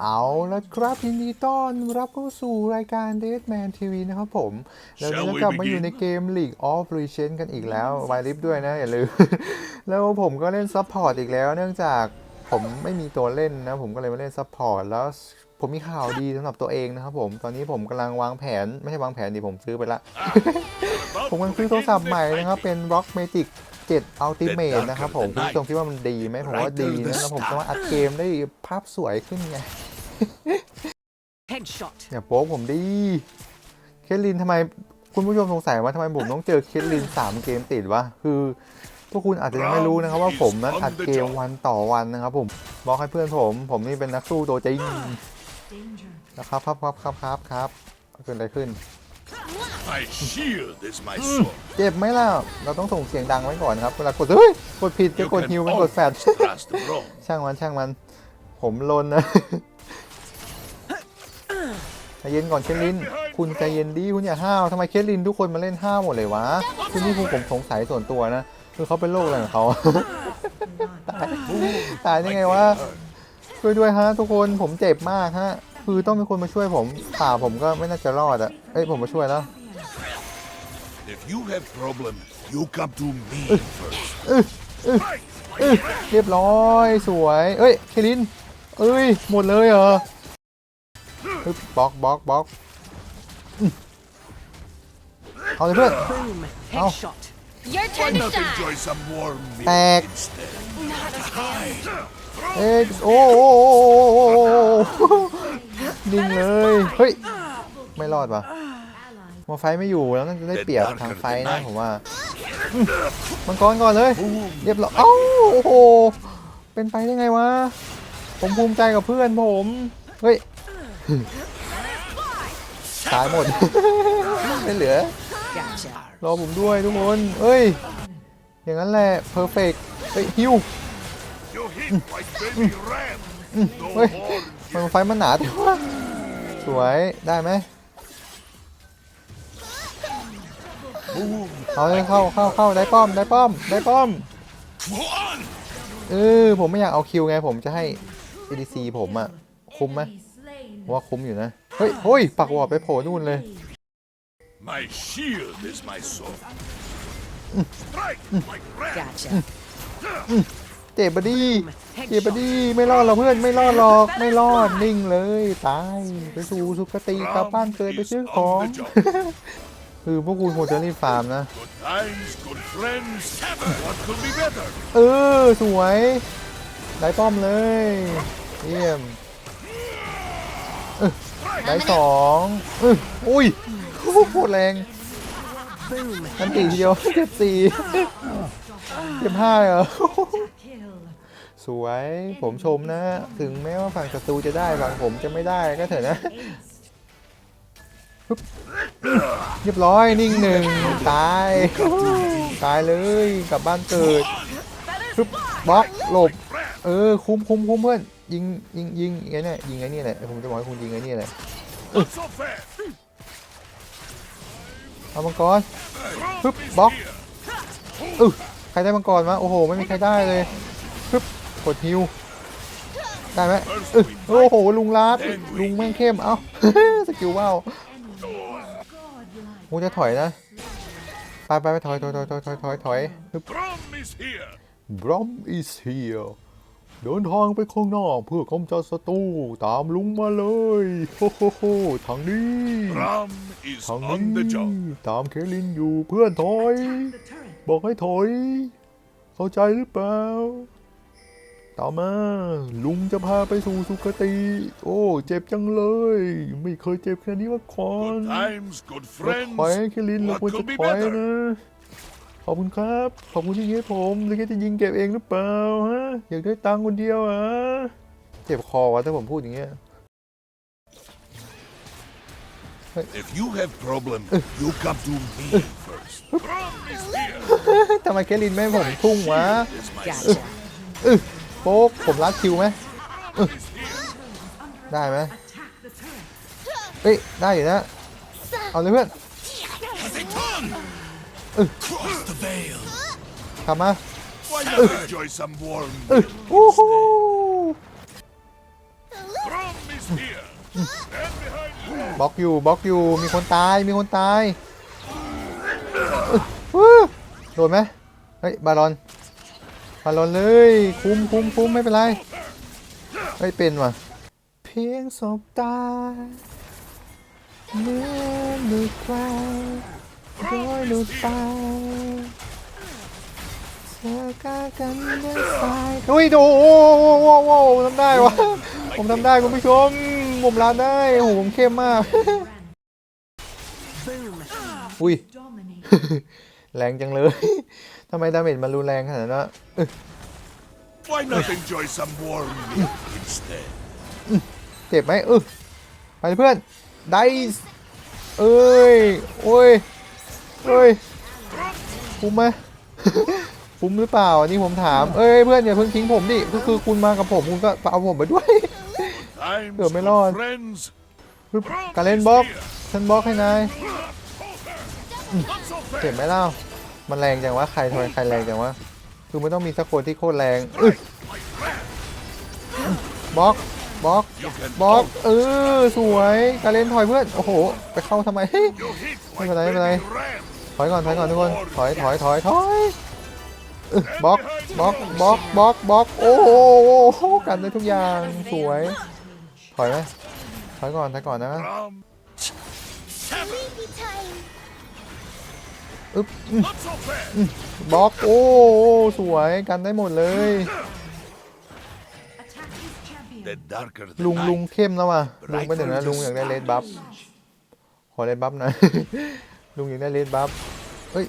เอาละครับยินดีต้อนรับเข้าสู่รายการ Deadman TV นะครับผม แล้วเรา Shall จะ we กลับมาอยู่ begin? ในเกม League of Legends กันอีกแล้วไวลิฟด้วยนะ อย่าลืม แล้วผมก็เล่นซัพพอร์ตอีกแล้ว เนื่องจากผมไม่มีตัวเล่นนะ ผมก็เลยมาเล่นซัพพอร์ตแล้วผมมีข่าวดีสำหรับตัวเองนะครับผม ตอนนี้ผมกำลังวางแผน ไม่ใช่วางแผนดิผมซื้อไปละ ผมกำลังซื้อโทรศัพท์ใหม่นะครับ เป็น Rock Magic 7 Ultimate นะครับผมคุณผู้ชมคิดว่ามันดีไหมผมว่าดีนะแล้วผมสามารถอัดเกมได้ภาพสวยขึ้นไง Headshot. อย่าโป๊กผมดี เคทลินทำไมคุณผู้ชมสงสัยว่าทำไมผมต้องเจอเคทลิน 3 เกมติดวะคือพวกคุณอาจจะยังไม่รู้นะครับว่าผมนั้นอัดเกมวันต่อวันนะครับผมบอกให้เพื่อนผม ผมนี่เป็นนักสู้ตัวจริงนะครับครับครับครับครับครับเกิดอะไรขึ้น My shield is my sword. เจ็บไหมล่ะ เราต้องส่งเสียงดังไว้ก่อนครับ เวลากดเฮ้ย กดผิดจะ You กดฮิว can ไม่กดแฟด almost pass the wrong. ช่างมันช่างมัน ผมลนนะใจเย็นก่อนเคทลิน คุณใจเย็นดีคุณอย่าห้าวทำไมเคทลินทุกคนมาเล่นห้าวหมดเลยวะคือนี่คือผมสงสัยส่วนตัวนะ คือเขาเป็นโรคอะไรของเขา ตายตายได้ไงวะช่วยด้วยฮะทุกคนผมเจ็บมากฮะ คือต้องมีคนมาช่วยผมป่าผมก็ไม่น่าจะรอดอะเอ้ยผมมาช่วยแล้ว If you have problem, you come to me first. เรียบร้อยสวย เอ้ยเคลิน เอ้ย หมดเลยเหรอฮึบบล็อกบล็อกบล็อกอืมเอาเลยเพื่อน Boom. Ow. Headshot. Your Why turn to not shine. enjoy some warm milk Back. instead? Not a fan. เอ้ยโอ้โอ้โอ้โอ้โอ้โอ้ นิ่งเลย เฮ้ย ไม่รอดว่ะมาไฟไม่อยู่แล้วน่าจะได้เปรียบทางไฟนะผมว่าอืมมังกรก่อนเลย เรียบร้อยเอ้าโอ้โห เป็นไปได้ไงวะ ผมภูมิใจกับเพื่อนผม เฮ้ย ตายหมด ไม่เหลือ Gotcha. รอผมด้วยทุกคน เอ้ย อย่างนั้นแหละ เพอร์เฟกเฮ้ยฮิว You hit like baby ram. No Wait. horns. มันไฟมันหนาแต่ว่า สวยได้ไหมเอาเลยเข้าเข้าเข้าได้ป้อมได้ป้อมได้ป้อม Go on. เออผมไม่อยากเอาคิวไงผมจะให้ ADC ผมอะคุ้มไหมผมว่าคุ้มอยู่นะ เฮ้ยเฮ้ยปักวอร์ดไปโผล่นู่นเลย My shield is my sword. Strike like ram. Gotcha. เจ็บบดี Boom. เจ็บดีไม่รอดหรอกเพื่อนไม่รอดหรอกไม่รอดนิ่งเลยตายไปสู่สุคติกลับบ้านเกิดไปซื้อของ คือพวกคุณควรจะรีบฟาร์มนะ เออสวยได้ป้อมเลยเยี่ยมได้สองอุ้ยโหโคตรแรง Boom. อันตีเดียวเจ็บสี่เจ็บห้าเลยเหรอ สวยผมชมนะถึงแม้ว่าฝั่งศัตรูจะได้ฝั่งผมจะไม่ได้ก็เถอะนะปึ๊บเรียบร้อยนิ่งหนึ่งตายตายเลยกลับบ้านเกิดปึ๊บบล็อกหลบ เออคุ้มคุ้มคุ้มเพื่อนยิงยิงยิงไอ้เนี่ยยิงไอ้นี่แหละผมจะบอกให้คุณยิงไอ้นี่แหละ Not so fast. เอามังกรปึ๊บบล็อกเออใครได้มังกรมาโอ้โหไม่มีใครได้เลยปึ๊บก ดฮิวได้ไหมเออโอ้โห ลุงลาดลุงแม่งเข้ม เอ้า สกิลว้าวกูจะถอยนะ ไปไปไปถอยถอยถอยถอยถอยถอยถอยปึ๊บ Brom is here. Brom is here เดินทางไปข้างหน้าเพื่อกำจัดศัตรูตามลุงมาเลยโฮโฮโฮทางนี้ Brom is ทาง on the นี้ job. ตามเคลินอยู่เพื่อนถอย บอกให้ถอย เข้าใจหรือเปล่า ตามมาลุงจะพาไปสู่สุคติ โอ้ เจ็บจังเลย ไม่เคยเจ็บแค่นี้มาก่อน Good times, good เรา friends. ถอยเคลินเรา What ควรจะ could be ถอย better? นะ ขอบคุณครับ ขอบคุณที่ยิงให้ผมหรือแค่จะยิงเก็บเองหรือเปล่าฮะ อยากได้ตังค์คนเดียวอะ เจ็บคอวะถ้าผมพูดอย่างเงี้ย If you have problem, you come to me first. Brom is here. ทำไมเคลินไม่ให้ผมทุ่งวะ ป๊กผมรัดคิวไหมได้ไหมเฮ้ยได้อยู่นะเอาเลยเพื่อนกลับมาโอ้โบล็อกอยู่บล็อกอยู่มีคนตายมีคนตายโดนไหมเฮ้ยบารอนาลอนเลย คุ้มคุ้มคุ้มไม่เป็นไรเฮ้ยเป็นว่ะ เพียงสบตาเมื่อมือใครโดยหลุดไปเธอก้ากันด้วยสายเฮ้ยโดโอ้โหโอ้โหทำได้วะผมทำได้คุณผู้ชมผมลานได้โอ้โหผมเข้มมาก อุ้ย แรงจังเลย ทำไมดาเมจมันรุนแรงขนาดนั้นวะ Why not enjoy some warm milk instead? เจ็บไหมเออไปเพื่อน ไดส์เอ้ย โอ้ยเอ้ย คุ้มไหม คุ้มหรือเปล่า อันนี่ผมถาม เอ้ยเพื่อนอย่าเพิ่งทิ้งผมดิก็คือคุณมากับผมคุณก็เอาผมไปด้วย Time's Good, my good lord. friends. ปึ๊บการเล่นบล็อก ฉันบล็อกให้นาย Not so เจ็บ fast. ไหมเล่า มันแรงจังวะใครทำไมใครแรงจังวะคือมันต้องมีสักคนที่โคตรแรงอึ๊ยบล็อกบล็อก You can บล็อก talk. เออสวยการเล่นถอยเพื่อนโอ้โห ไปเข้าทำไม You hit ไม่ like เป็นไรไม่เป็นไร baby ram. ถอยก่อนถอยก่อนทุกคนถอยถอยถอยถอยเออบล็อกบล็อกบล็อกบล็อกบล็อกโอ้โหกันได้ทุกอย่างสวยถอยไหมถอยก่อนถอยก่อนนะ Ram. Seven. อึ๊บ Not so fast. บล็อกโอ้โหสวยกันได้หมดเลย The darker the ลุง night, ลุงเข้มแล้วว่ะลุงไปหนึ่งนะลุงอยากได้เลดบัฟขอเลดบัฟหน่อยลุงอยากได้เลดบัฟเฮ้ย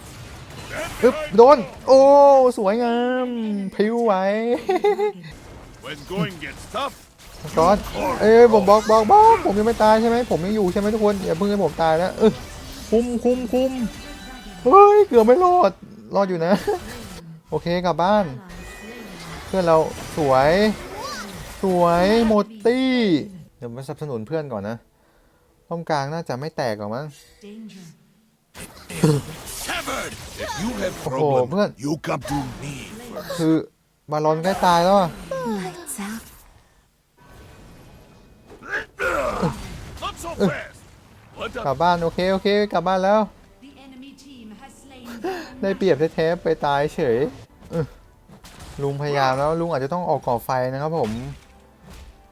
อึ๊บโดนโอ้สวยงามพริ้วไหว when going gets tough, ก้อนเอ้ยผมบล็อกบล็อกบล็อกผมยังไม่ตายใช่ไหมผมยังอยู่ใช่ไหมทุกคนอย่าเพิ่งให้ผมตายนะเออคุมคุมคุม เฮ้ยเกือบไม่รอด รอดอยู่นะ โอเคกลับบ้าน เพื่อนเราสวย สวยหมดตี้ เดี๋ยวมาสนับสนุนเพื่อนก่อนนะป้อมกลางน่าจะไม่แตกหรอกมั้ง severed. If you have Oh, problem, but- you come to me. คือบาลอนใกล้ตายแล้วอะ Lights out. Not so fast. What กลั a บบ้านโอเคโอเคกลับบ้านแล้ว ได้เปรียบแท้ๆไปตายเฉยลุงพยายามแล้วลุงอาจจะต้องออกก่อไฟนะครับผม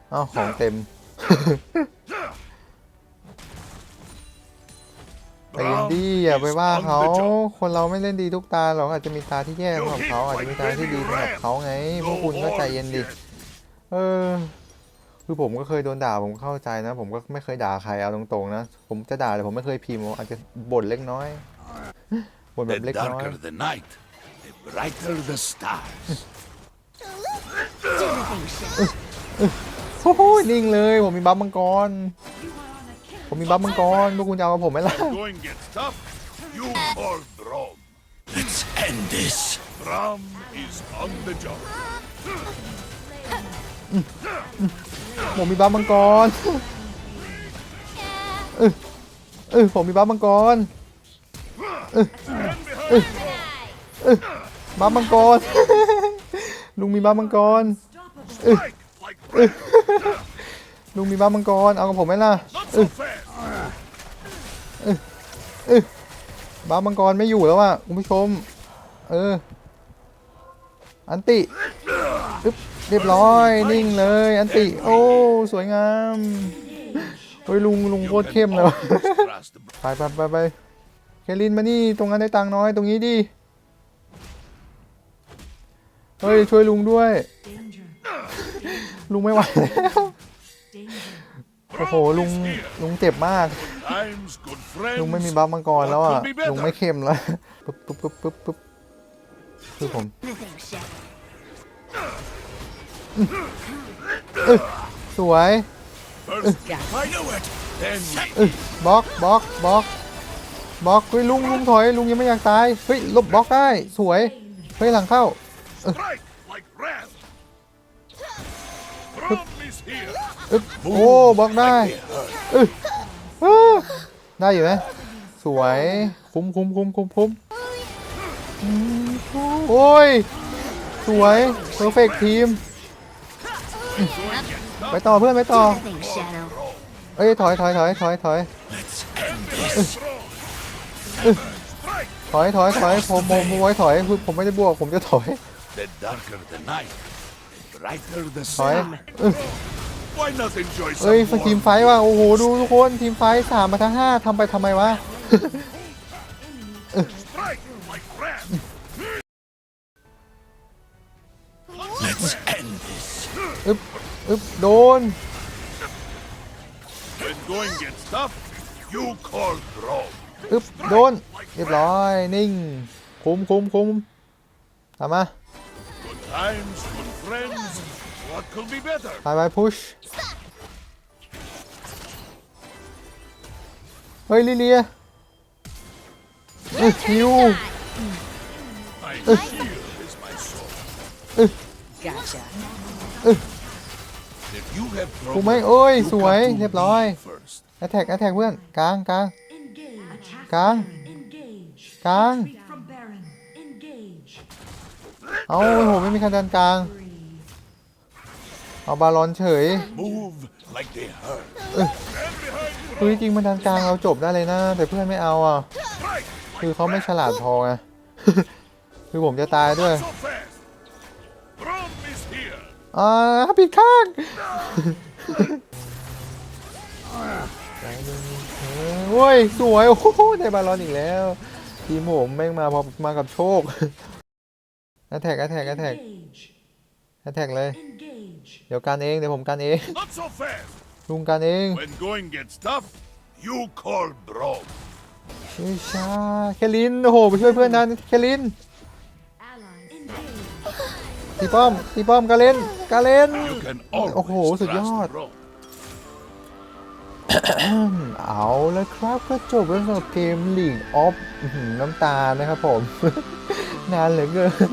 เอ้าของเต็มแต่ยินดีอย่าไปว่าเขาคนเราไม่เล่นดีทุกตาหรอกอาจจะมีตาที่แย่สำหรับเขาอาจจะมีตาที่ดีสำหรับเขาไงพวกคุณก็ใจเย็นดิเออคือผมก็เคยโดนด่าผมเข้าใจนะ ผมก็ไม่เคยด่าใครเอาตรงๆนะ ผมจะด่าแต่ผมไม่เคยพิมพ์อาจจะบ่นเล็กน้อย บ่นแบ The บเล็กน้อย darker the night, the brighter the stars. โอ้โหนิ่งเลยผมมีบัฟมังกร ผมมีบัฟมังกรพวกคุณจะเอากับผมไหมล่ะ Going gets tough, you call Brom. Let's end this. Brom is on the job. ผมมีบัฟมังกรเออเออผมมีบัฟมังกรเออเออเออ บัฟมังกร ลุงมีบัฟมังกรลุงมีบัฟมังกร เอากับผมไหมล่ะบัฟมังกรไม่อยู่แล้วอะคุณผู้ชม เออ อันติเรียบร้อย นิ่งเลย อันติ โอ้ สวยงาม เฮ้ยลุงลุงโคตรเข้มเลยไปไปไปไป เคลินมานี่ตรงนั้นได้ตังค์น้อยตรงนี้ดิเฮ้ยช่วยลุงด้วย ลุงไม่ไหวแล้วโอ้โหลุงลุงเจ็บมาก ลุงไม่มีบัฟมังกรแล้วอะลุงไม่เข้มแล้วปึ๊บปึ๊บปึ๊บปึ๊บปึ๊บคือผมสวย First, Gotcha. I knew it. Then we เอ้ยบล็อกบล็อกบล็อก บล็อกเฮ้ยลุงลุงถอยลุงยังไม่อยากตายเฮ้ยลบบล็อกได้สวยเฮ้ยหลังเข้าอึ๊บโอ้บล็อกได้ได้อยู่ไหมสวยคุ้มคุ้มคุ้มคุ้มคุ้มโอ้ยสวยเพอร์เฟกทีมไปต่อเพื่อนไปต่อเอ้ยถอยถอยถอยถอยถอย ถอยถอยถอยผมผมผมไว้ถอยคือผมไม่ได้บวกผมจะถอย The darker the night, the brighter the ถอย sun. เออ Why not enjoy เอ้ย some ทีม warmth? ไฟท์ว่ะโอ้โหดูทุกคนทีมไฟท์สามมาทั้งห้าทำไปทำไมวะ Strike like crab. Let's end this. อึบอึบโดน When going gets tough, you call drone. อึบโดน เรียบร้อย นิ่ง คุ้มคุ้มคุ้มทำมา Good times, good friends. What could be better? ไปไปพุช เฮ้ย ลิเลียเอ้ยคิว My shield is my sword. Gotcha. If you have ถูก trouble, ไหมเอ้ย you สวย come to เรียบร้อย me first. แอตแทกแอตแทกเพื่อน กลางกลาง Engage. Attack Gang. Baron. Engage. Gang. Retreat from Baron. Engage. เอาโหไม่มีคะแนนกลาง เอาบาลอนเฉย Move like they hurt. คือจริงๆมันดันกลางเราจบได้เลยนะ แต่เพื่อนไม่เอาอะ Strike คือเขาไม่ฉลาดพอไงคือผมจะตายด้วย so fast. Drone is here. อ่าผิดข้าง โอ้ย สวย โอ้โหได้บาลอนอีกแล้ว ทีมผมแม่งมาพอมากับโชคแอทแทกแอทแทกแอทแทก Engage. แอทแทกเลย Engage. เดี๋ยวกันเอง เดี๋ยวผมกันเอง Not so fast. ลุงกันเอง When going gets tough, you call drone. เฮ้ยชาแคลิน โอ้โห ไปช่วยเพื่อนทันแคลิน Allies. Engage. ตีป้อมตีป้อมกาเลนกาเลน You can always โอ้โห สุดยอด trust drone. เอาแล้วครับก็จบแล้วสำหรับเกมลีกออฟน้ำตานะครับผม นานเหลือเกิน